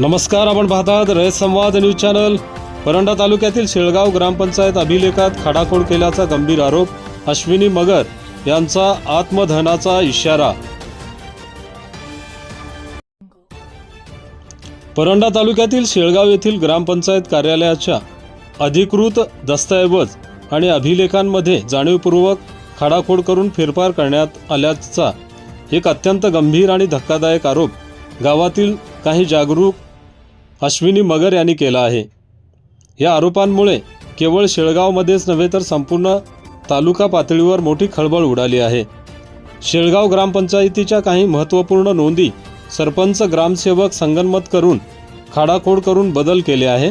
नमस्कार आपण पाहतात रयत संवाद न्यूज चॅनल. परंडा तालुक्यातील शेळगाव ग्रामपंचायत अभिलेखात खाडाखोड केल्याचा गंभीर आरोप अश्विनी मगर यांचा आत्मधनाचा इशारा. परंडा तालुक्यातील शेळगाव येथील ग्रामपंचायत कार्यालयाच्या अधिकृत दस्तऐवज आणि अभिलेखांमध्ये जाणीवपूर्वक खाडाखोड करून फेरफार करण्यात आल्याचा एक अत्यंत गंभीर आणि धक्कादायक आरोप गावातील काही जागरूक अश्विनी मगर यांनी केला आहे. या आरोपांमुळे केवळ शेळगावमध्येच नव्हे तर संपूर्ण तालुका पातळीवर मोठी खळबळ उडाली आहे. शेळगाव ग्रामपंचायतीच्या काही महत्त्वपूर्ण नोंदी सरपंच ग्रामसेवक संगनमत करून खाडाखोड करून बदल केले आहे.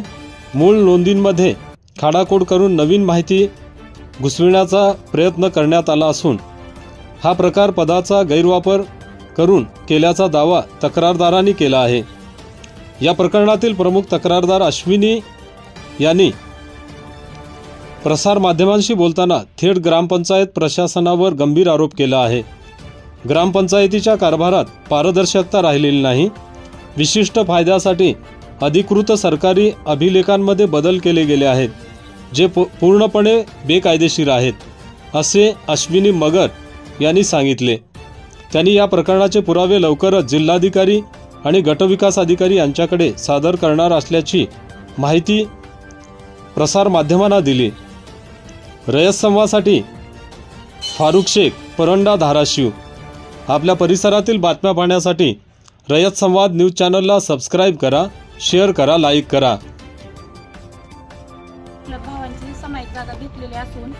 मूळ नोंदींमध्ये खाडाखोड करून नवीन माहिती घुसविण्याचा प्रयत्न करण्यात आला असून हा प्रकार पदाचा गैरवापर करून केल्याचा दावा तक्रारदारांनी केला आहे. या प्रकरणातील प्रमुख तक्रारदार अश्विनी यांनी प्रसारमाध्यमांशी बोलताना थेट ग्रामपंचायत प्रशासनावर गंभीर आरोप केला आहे. ग्रामपंचायतीच्या कारभारात पारदर्शकता राहिलेली नाही. विशिष्ट फायद्यासाठी अधिकृत सरकारी अभिलेखांमध्ये बदल केले गेले आहेत जे पू पूर्णपणे बेकायदेशीर आहेत असे अश्विनी मगर यांनी सांगितले. त्यांनी या प्रकरणाचे पुरावे लवकरच जिल्हाधिकारी आणि गटविकास अधिकारी यांच्याकडे सादर करणार असल्याची माहिती प्रसारमाध्यमांना दिली. रयत संवादसाठी फारुख शेख परंडा धाराशिव. आपल्या परिसरातील बातम्या पाहण्यासाठी रयत संवाद न्यूज चॅनलला सबस्क्राईब करा शेअर करा लाईक करा. भावांची समायिक जागा घेतलेली असून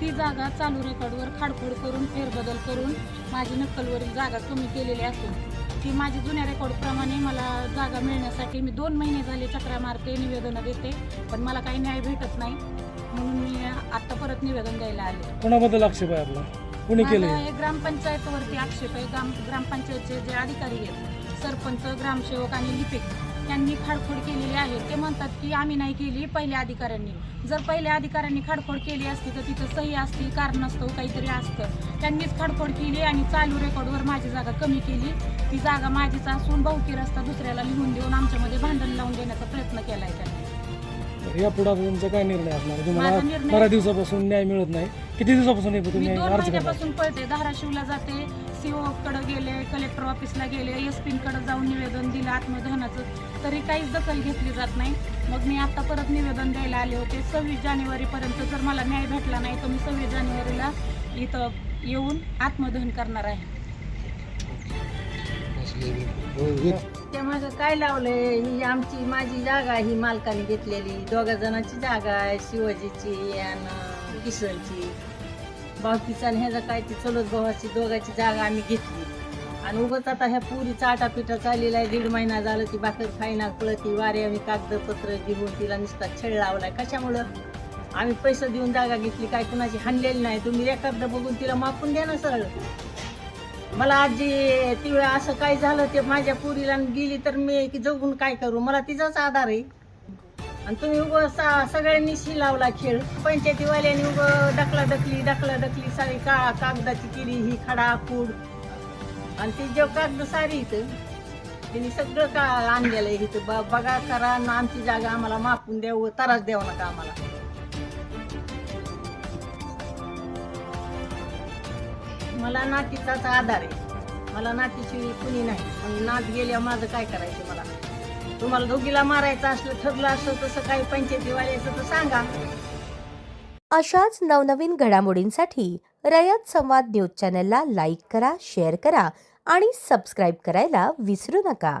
ती जागा चालू रेकॉर्डवर खाडखोड करून फेरबदल करून माझी नक्कलवरील जागा कमी केलेली असून ती माझी जुन्या रेकॉर्डप्रमाणे मला जागा मिळण्यासाठी मी दोन महिने झाले चक्रा मारते निवेदनं देते पण मला काही न्याय भेटत नाही. म्हणून मी आत्ता परत निवेदन द्यायला आले. कोणाबद्दल आक्षेप आहे आपला? कोणी केले माझा हे ग्रामपंचायतवरती आक्षेप आहे. ग्राम ग्रामपंचायतचे जे अधिकारी आहेत सरपंच ग्रामसेवक आणि लिपिक त्यांनी खाडखोड केलेली आहे. ते म्हणतात की आम्ही नाही केली पहिल्या अधिकाऱ्यांनी. जर पहिल्या अधिकाऱ्यांनी खाडखोड केली असती तर तिथं सही असतील कारण असतं काहीतरी असतं. त्यांनीच खाडखोड केली आणि चालू रेकॉर्डवर माझी जागा कमी केली. ती जागा माझीच असून बहुकी रस्ता दुसऱ्याला लिहून देऊन आमच्यामध्ये भांडण लावून देण्याचा प्रयत्न केला आहे या पुढे तुमचा काय निर्णय असणार? माझा तुम्हाला निर्णय- बऱ्याच दिवसापासून न्याय मिळत नाही. किती दिवसापासून हे मी तुम्ही दोन अर्ज करता महिन्यापासून पळते. धाराशिवला जाते. सीओ कडे गेले कलेक्टर ऑफिसला गेले एसकडे जाऊन निवेदन दिलं आत्मदहनाचं तरी काहीच दखल घेतली जात नाही. मग मी आता परत निवेदन द्यायला आले होते. सव्वीस जानेवारीपर्यंत जर मला न्याय भेटला नाही तर मी सव्वीस जानेवारीला इथं येऊन आत्मदहन करणार आहे. ते मागं काय लावलंय? ही आमची माझी जागा ही मालकाने घेतलेली. दोघा जणांची जागा आहे शिवाजीची आणि किशनची बाकीचा आणि ह्याचा काय ती चलत भावाची दोघाची जागा आम्ही घेतली. आणि उगत आता ह्या पुरीचा आटापिटा चाललेला आहे. दीड महिना झालं ती बाकर फायना पळती वारे आम्ही कागदपत्र घेऊन तिला नुसता छळ लावलाय. कशामुळं? आम्ही पैसे देऊन जागा घेतली. काय कुणाची हाणलेली नाही. तुम्ही रेकॉर्ड बघून तिला मापून द्या ना सरळ. मला आजी ती वेळ असं काय झालं ते माझ्या पुरीला गेली तर मी की जगून काय करू? मला तिचाच आधार आहे. आणि तुम्ही उग सगळ्यांनी शी लावला खेळ. पंचायतीवाल्यांनी उगं डकला डकली डकला डकली सारी का कागदाची केली ही खडा खूड आणि ती जेव कागद सारी इथं त्यांनी सगळं का आणलेलं आहे इथं. ब- बघा करा आणि आमची जागा आम्हाला मापून द्यावं त्रास द्यावं नका आम्हाला. मला नातीचाच आधार आहे. मला नातीशिवाय कुणी नाही. पण नात गेल्या माझं काय करायचं मला? तुम्हाला दोघीला मारायचं असलं ठरलं असलं तसं काही पंचायतीवाल्याचं तर सांगा. अशाच नवनवीन घडामोडींसाठी रयत संवाद न्यूज चॅनलला लाईक करा शेअर करा आणि सबस्क्राईब करायला विसरू नका.